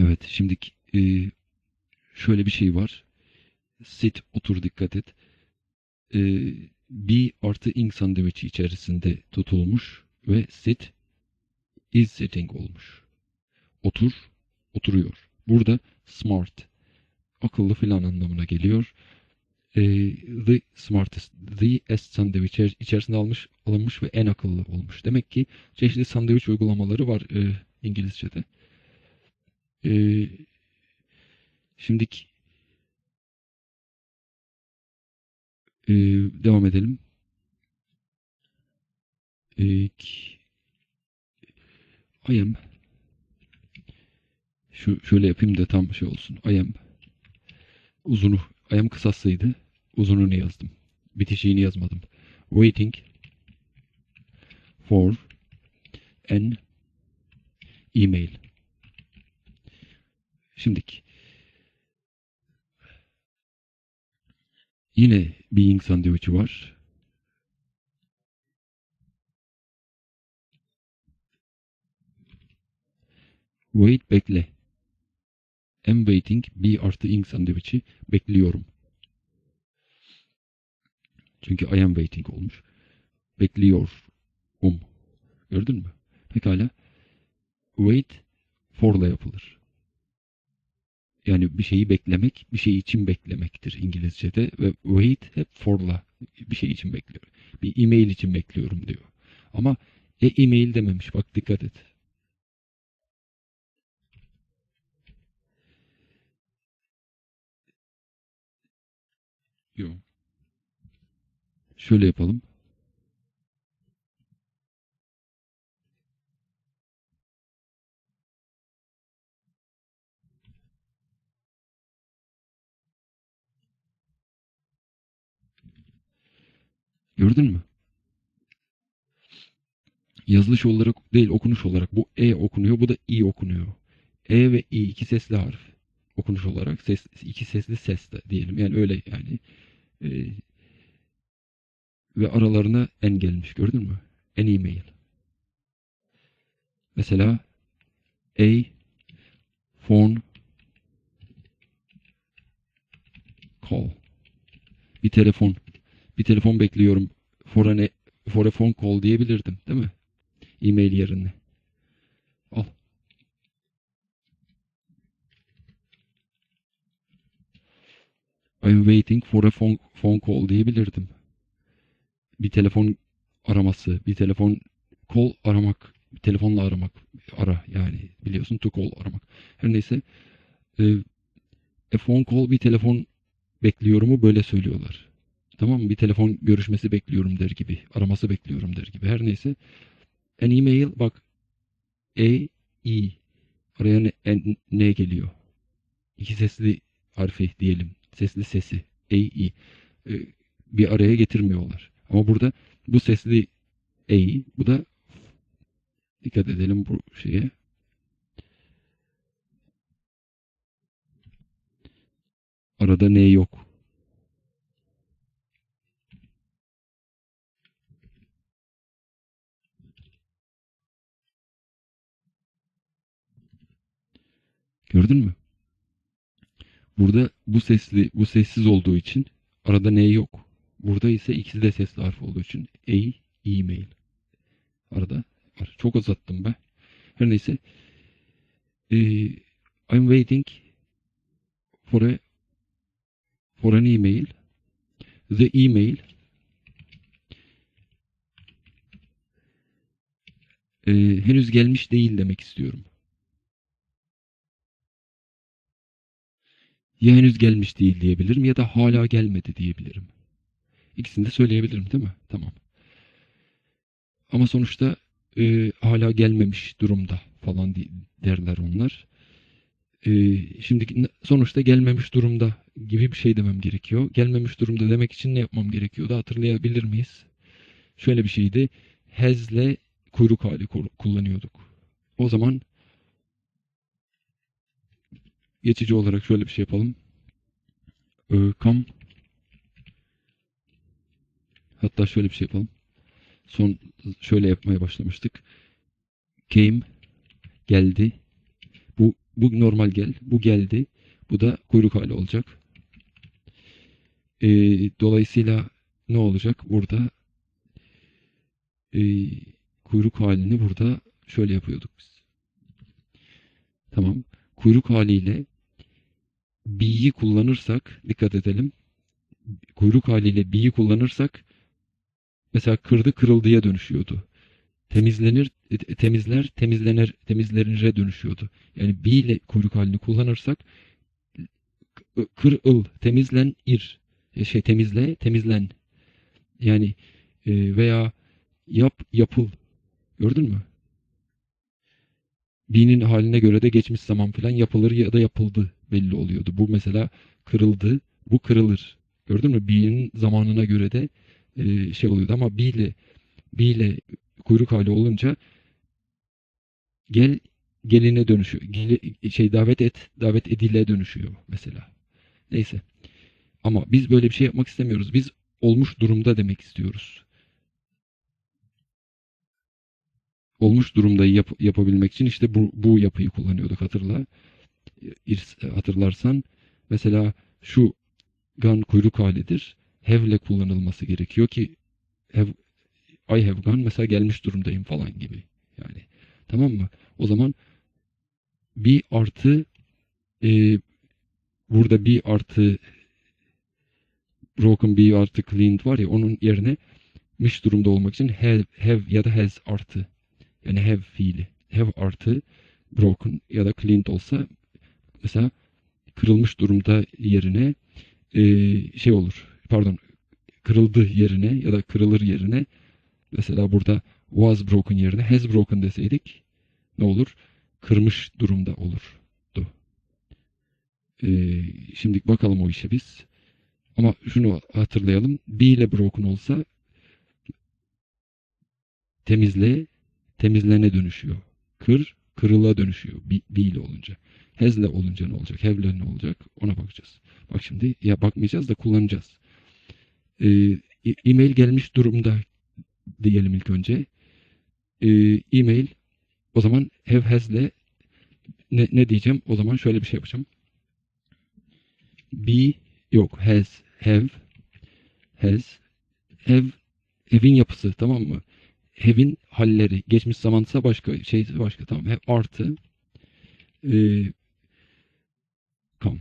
Evet, şimdi e, şöyle bir şey var. Sit, otur dikkat et. E, be artı ing sandviçi içerisinde tutulmuş ve sit is sitting olmuş. Otur, oturuyor. Burada smart, akıllı filan anlamına geliyor. E, the smartest, the s sandviç içerisinde almış, alınmış ve en akıllı olmuş. Demek ki çeşitli sandviç uygulamaları var e, İngilizce'de. E, şimdiki e, devam edelim. E, I am şu şöyle yapayım da tam şey olsun. I am uzunu I am kısasıydı. Uzununu yazdım. Bitişiğini yazmadım. Waiting for an email. Şimdiki yine being sandviçi var. Wait bekle. Am waiting be artı ing sandviçi bekliyorum. Çünkü I am waiting olmuş. Bekliyor. Um. Gördün mü? Pekala. Wait for'la yapılır. Yani bir şeyi beklemek, bir şey için beklemektir İngilizce'de ve wait hep for'la bir şey için bekliyor. Bir e-mail için bekliyorum diyor. Ama e-mail dememiş. Bak dikkat et. Yok. Şöyle yapalım. Gördün mü? Yazılış olarak değil okunuş olarak bu E okunuyor bu da I okunuyor. E ve I iki sesli harf. Okunuş olarak ses, iki sesli ses de diyelim. Yani öyle yani. E, ve aralarına en gelmiş gördün mü? En e-mail. Mesela a phone call. Bir telefon. Bir telefon bekliyorum. For, an, for a phone call diyebilirdim değil mi? E-mail yerine. Al. I'm waiting for a phone, phone call diyebilirdim bir telefon araması, bir telefon call aramak, bir telefonla aramak, ara yani biliyorsun to call aramak. Her neyse e, a phone call bir telefon bekliyorumu böyle söylüyorlar. Tamam mı? Bir telefon görüşmesi bekliyorum der gibi, araması bekliyorum der gibi. Her neyse an email bak e i araya ne, en, ne geliyor? İki sesli harfi diyelim. Sesli sesi. E i. E, bir araya getirmiyorlar. Ama burada bu sesli E'yi, bu da dikkat edelim bu şeye. Arada ne yok. Gördün mü? Burada bu sesli, bu sessiz olduğu için arada ne yok. Burada ise ikisi de sesli harf olduğu için A, e-mail. Arada. Çok uzattım ben. Her neyse. Ee, I'm waiting for a for an email. The email ee, henüz gelmiş değil demek istiyorum. Ya henüz gelmiş değil diyebilirim ya da hala gelmedi diyebilirim. İkisini de söyleyebilirim değil mi? Tamam. Ama sonuçta e, hala gelmemiş durumda falan derler onlar. E, şimdi sonuçta gelmemiş durumda gibi bir şey demem gerekiyor. Gelmemiş durumda demek için ne yapmam gerekiyordu hatırlayabilir miyiz? Şöyle bir şeydi. Has'le kuyruk hali kullanıyorduk. O zaman geçici olarak şöyle bir şey yapalım. E, come Hatta şöyle bir şey yapalım. Son şöyle yapmaya başlamıştık. Came geldi. Bu bu normal gel. Bu geldi. Bu da kuyruk hali olacak. Ee, dolayısıyla ne olacak? Burada e, kuyruk halini burada şöyle yapıyorduk biz. Tamam. Kuyruk haliyle B'yi kullanırsak dikkat edelim. Kuyruk haliyle B'yi kullanırsak mesela kırdı kırıldıya dönüşüyordu. Temizlenir temizler temizlenir temizlenire dönüşüyordu. Yani B ile kuyruk halini kullanırsak kır ıl temizlen ir e, şey temizle temizlen yani e, veya yap yapıl gördün mü? B'nin haline göre de geçmiş zaman falan yapılır ya da yapıldı belli oluyordu. Bu mesela kırıldı, bu kırılır. Gördün mü? B'nin zamanına göre de e, şey oluyordu ama B ile B ile kuyruk hali olunca gel geline dönüşüyor. Gel, şey davet et, davet edile dönüşüyor mesela. Neyse. Ama biz böyle bir şey yapmak istemiyoruz. Biz olmuş durumda demek istiyoruz. Olmuş durumda yap, yapabilmek için işte bu, bu yapıyı kullanıyorduk hatırla. Hatırlarsan mesela şu gun kuyruk halidir. Have ile kullanılması gerekiyor ki have, I have gone mesela gelmiş durumdayım falan gibi. Yani tamam mı? O zaman bir artı e, burada bir artı broken bir artı cleaned var ya onun yerine miş durumda olmak için have, have ya da has artı yani have fiili have artı broken ya da cleaned olsa mesela kırılmış durumda yerine e, şey olur pardon kırıldı yerine ya da kırılır yerine mesela burada was broken yerine has broken deseydik ne olur? Kırmış durumda olurdu. Ee, şimdi bakalım o işe biz. Ama şunu hatırlayalım. B ile broken olsa temizle, temizlene dönüşüyor. Kır, kırılığa dönüşüyor. B, B ile olunca. Has ile olunca ne olacak? Have ile ne olacak? Ona bakacağız. Bak şimdi ya bakmayacağız da kullanacağız. Ee, e-mail gelmiş durumda diyelim ilk önce. Ee, e-mail o zaman have has'le ne, ne diyeceğim? O zaman şöyle bir şey yapacağım. Be yok has have has have have'in yapısı tamam mı? Have'in halleri geçmiş zamansa başka şeyse başka tamam. Have artı e, come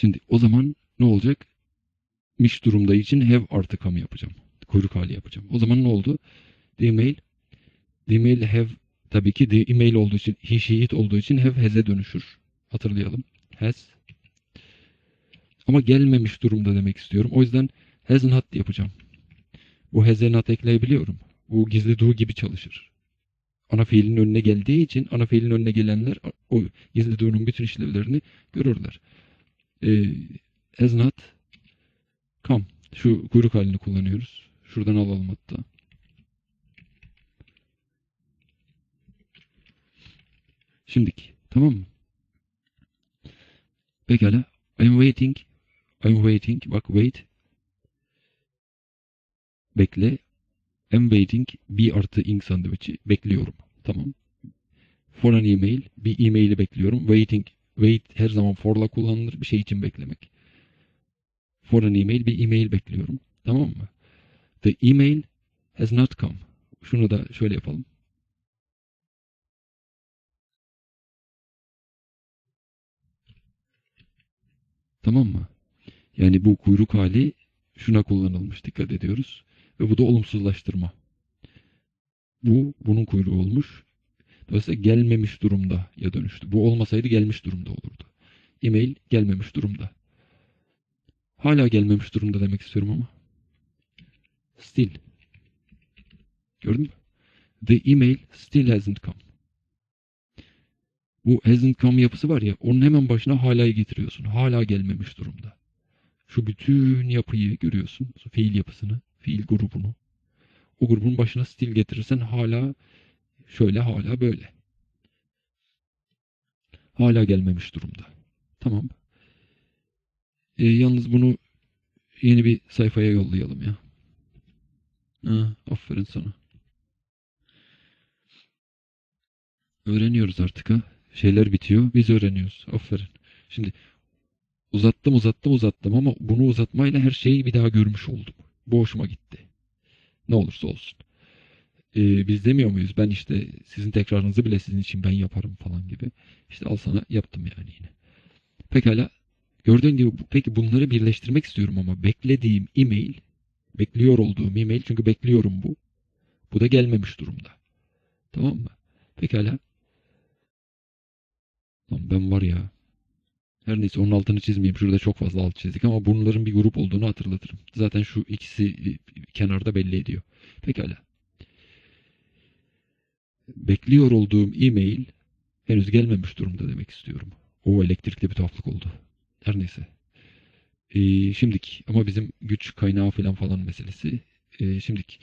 Şimdi o zaman ne olacak? Miş durumda için have artı come yapacağım. Kuyruk hali yapacağım. O zaman ne oldu? The email the email have tabii ki the email olduğu için he she it olduğu için have has'e dönüşür. Hatırlayalım. Has ama gelmemiş durumda demek istiyorum. O yüzden has not yapacağım. Bu has'e not ekleyebiliyorum. Bu gizli do gibi çalışır. Ana fiilin önüne geldiği için ana fiilin önüne gelenler o gizli do'nun bütün işlevlerini görürler e, as not come. Şu kuyruk halini kullanıyoruz. Şuradan alalım hatta. Şimdiki. Tamam mı? Pekala. I'm waiting. I'm waiting. Bak wait. Bekle. I'm waiting. B artı ink sandviçi bekliyorum. Tamam. For an email. Bir e-maili bekliyorum. Waiting Wait her zaman for'la kullanılır bir şey için beklemek. For an email bir email bekliyorum. Tamam mı? The email has not come. Şunu da şöyle yapalım. Tamam mı? Yani bu kuyruk hali şuna kullanılmış. Dikkat ediyoruz. Ve bu da olumsuzlaştırma. Bu bunun kuyruğu olmuş. Dolayısıyla gelmemiş durumda ya dönüştü. Bu olmasaydı gelmiş durumda olurdu. E-mail gelmemiş durumda. Hala gelmemiş durumda demek istiyorum ama. Still. Gördün mü? The email still hasn't come. Bu hasn't come yapısı var ya onun hemen başına hala'yı getiriyorsun. Hala gelmemiş durumda. Şu bütün yapıyı görüyorsun. Fiil yapısını, fiil grubunu. O grubun başına still getirirsen hala şöyle hala böyle. Hala gelmemiş durumda. Tamam. E, yalnız bunu yeni bir sayfaya yollayalım ya. Ha, aferin sana. Öğreniyoruz artık ha. Şeyler bitiyor, biz öğreniyoruz. Aferin. Şimdi uzattım uzattım uzattım ama bunu uzatmayla her şeyi bir daha görmüş oldum. Bu hoşuma gitti. Ne olursa olsun. Ee, biz demiyor muyuz? Ben işte sizin tekrarınızı bile sizin için ben yaparım falan gibi. İşte al sana yaptım yani yine. Pekala. Gördüğün gibi peki bunları birleştirmek istiyorum ama beklediğim e-mail, bekliyor olduğum e-mail çünkü bekliyorum bu. Bu da gelmemiş durumda. Tamam mı? Pekala. Lan ben var ya. Her neyse onun altını çizmeyeyim. Şurada çok fazla alt çizdik ama bunların bir grup olduğunu hatırlatırım. Zaten şu ikisi e, kenarda belli ediyor. Pekala. Bekliyor olduğum e-mail henüz gelmemiş durumda demek istiyorum. O elektrikte bir tuhaflık oldu. Her neyse. Ee, şimdik ama bizim güç kaynağı falan falan meselesi. Ee, şimdik.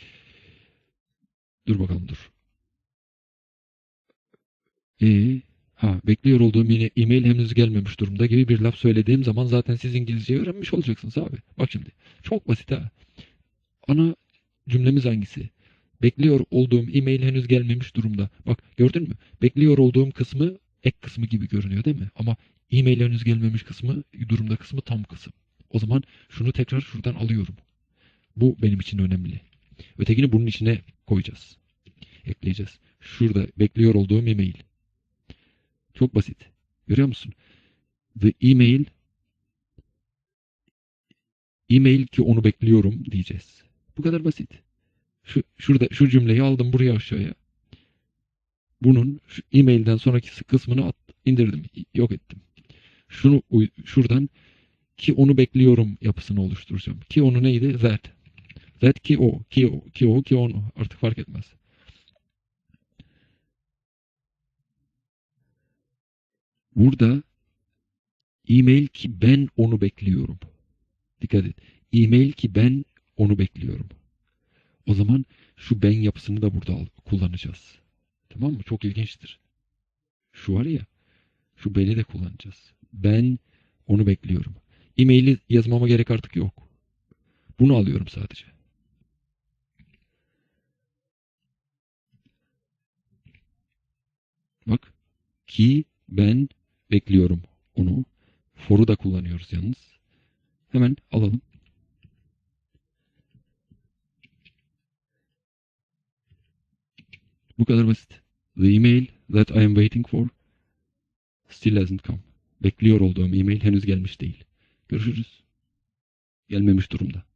Dur bakalım dur. Ee, ha bekliyor olduğum yine e-mail henüz gelmemiş durumda gibi bir laf söylediğim zaman zaten siz İngilizce öğrenmiş olacaksınız abi. Bak şimdi. Çok basit ha. Ana cümlemiz hangisi? Bekliyor olduğum e-mail henüz gelmemiş durumda. Bak gördün mü? Bekliyor olduğum kısmı ek kısmı gibi görünüyor değil mi? Ama e-mail henüz gelmemiş kısmı, durumda kısmı tam kısım. O zaman şunu tekrar şuradan alıyorum. Bu benim için önemli. Ötekini bunun içine koyacağız. Ekleyeceğiz. Şurada bekliyor olduğum e-mail. Çok basit. Görüyor musun? The email e-mail ki onu bekliyorum diyeceğiz. Bu kadar basit. Şu, şurada şu cümleyi aldım buraya aşağıya. Bunun e-mailden sonraki kısmını at, indirdim, yok ettim. Şunu şuradan ki onu bekliyorum yapısını oluşturacağım. Ki onu neydi? That. That ki o, ki o, ki o, ki onu. Artık fark etmez. Burada e-mail ki ben onu bekliyorum. Dikkat et. E-mail ki ben onu bekliyorum. O zaman şu ben yapısını da burada kullanacağız. Tamam mı? Çok ilginçtir. Şu var ya, şu beni de kullanacağız. Ben onu bekliyorum. E-maili yazmama gerek artık yok. Bunu alıyorum sadece. Bak, ki ben bekliyorum onu. For'u da kullanıyoruz yalnız. Hemen alalım. Bu kadar basit. The email that I am waiting for still hasn't come. Bekliyor olduğum e-mail henüz gelmiş değil. Görüşürüz. Gelmemiş durumda.